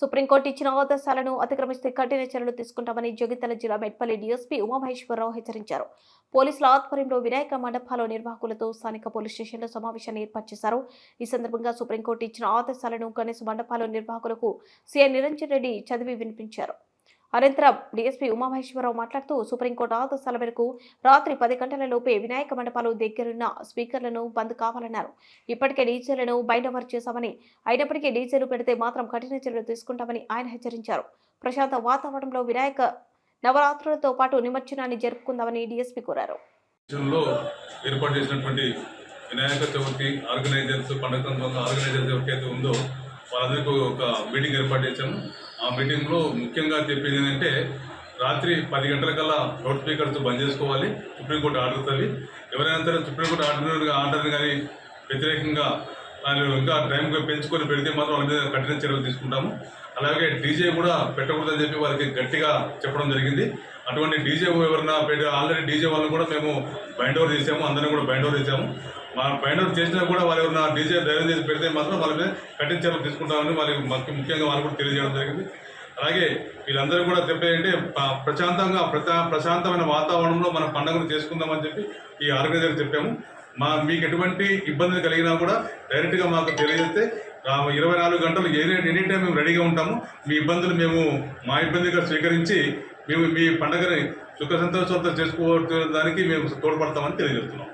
Supreme court ఇచ్చిన ఆదేశాలను అతిక్రమిస్తే కఠిన చర్యలు తీసుకుంటామని జగిత్యాల జిల్లా మెట్పల్లి డీఎస్పీ ఉమామహేశ్వరరావు హెచ్చరించారు. పోలీసుల ఆధ్వర్యంలో వినాయక మండపాల నిర్వాహకులతో స్థానిక పోలీస్ స్టేషన్లో సమావేశాన్ని ఏర్పాటు చేశారు. ఈ సందర్భంగా సుప్రీంకోర్టు ఇచ్చిన ఆదేశాలను గణేష్ మండపాల నిర్వాహకులకు సీఎం నిరంజన్ రెడ్డి చదివి వినిపించారు. అనంతరం డీఎస్పీ ఉమామహేశ్వరరావు మాట్లాడుతూ సుప్రీంకోర్టు ఆదేశాల మేరకు రాత్రి పది గంటల లోపే వినాయక మండపాలు దగ్గరున్న స్పీకర్లను బంద్ కావాలన్నారు. ఇప్పటికే డీజేలను బైండ్ చేశామని అయినప్పటికీ డీజేలు పెడితే మాత్రం కఠిన చర్యలు తీసుకుంటామని ఆయన హెచ్చరించారు. ప్రశాంత వాతావరణంలో వినాయక నవరాత్రులతో పాటు నిమజ్జనాన్ని జరుపుకుందామని డీఎస్పీ కోరారు. ఏర్పాటు చేసినటువంటి వినాయక చవితి ఆర్గనైజర్స్ పండుగ ఆర్గనైజర్స్ ఎవరికైతే ఉందో వాళ్ళందరికీ ఒక మీటింగ్ ఏర్పాటు చేశాము. ఆ మీటింగ్లో ముఖ్యంగా చెప్పింది ఏంటంటే రాత్రి పది గంటలకల్లా లౌడ్ స్పీకర్స్ బంద్ చేసుకోవాలి సుప్రీంకోర్టు ఆర్డర్ తల్లి. ఎవరైనా సరే సుప్రీంకోర్టు ఆర్డర్ ఆర్డర్ని కానీ వ్యతిరేకంగా వాళ్ళు ఇంకా టైం పెంచుకొని పెడితే మాత్రం వాళ్ళ మీద కఠిన చర్యలు తీసుకుంటాము. అలాగే డీజే కూడా పెట్టకూడదని చెప్పి వాళ్ళకి గట్టిగా చెప్పడం జరిగింది. అటువంటి డీజే ఎవరన్నా పెట్టి ఆల్రెడీ డీజే వాళ్ళని కూడా మేము బైండ్ ఓవర్ చేసాము అందరిని కూడా బైండ్ ఓవర్ చేసాము. మా పైన చేసినా కూడా వాళ్ళు నా డీజే ధైర్యం చేసి పెడితే మాత్రం వాళ్ళ మీద కఠిన చర్యలు తీసుకుంటామని వాళ్ళకి ముఖ్యంగా వాళ్ళు కూడా తెలియజేయడం జరిగింది. అలాగే వీళ్ళందరూ కూడా చెప్పేదంటే ప్రశాంతంగా ప్రశా ప్రశాంతమైన వాతావరణంలో మన పండుగను చేసుకుందామని చెప్పి ఈ ఆర్గనైజర్ చెప్పాము. మా మీకు ఎటువంటి ఇబ్బందులు కలిగినా కూడా డైరెక్ట్గా మాకు తెలియజేస్తే ఇరవై నాలుగు గంటలు ఏ ఎనీ టైం మేము రెడీగా ఉంటాము. మీ ఇబ్బందులు మేము మా ఇబ్బందిగా స్వీకరించి మేము మీ పండుగని సుఖ సంతోషాలతో చేసుకోవడానికి మేము తోడ్పడతామని తెలియజేస్తున్నాం.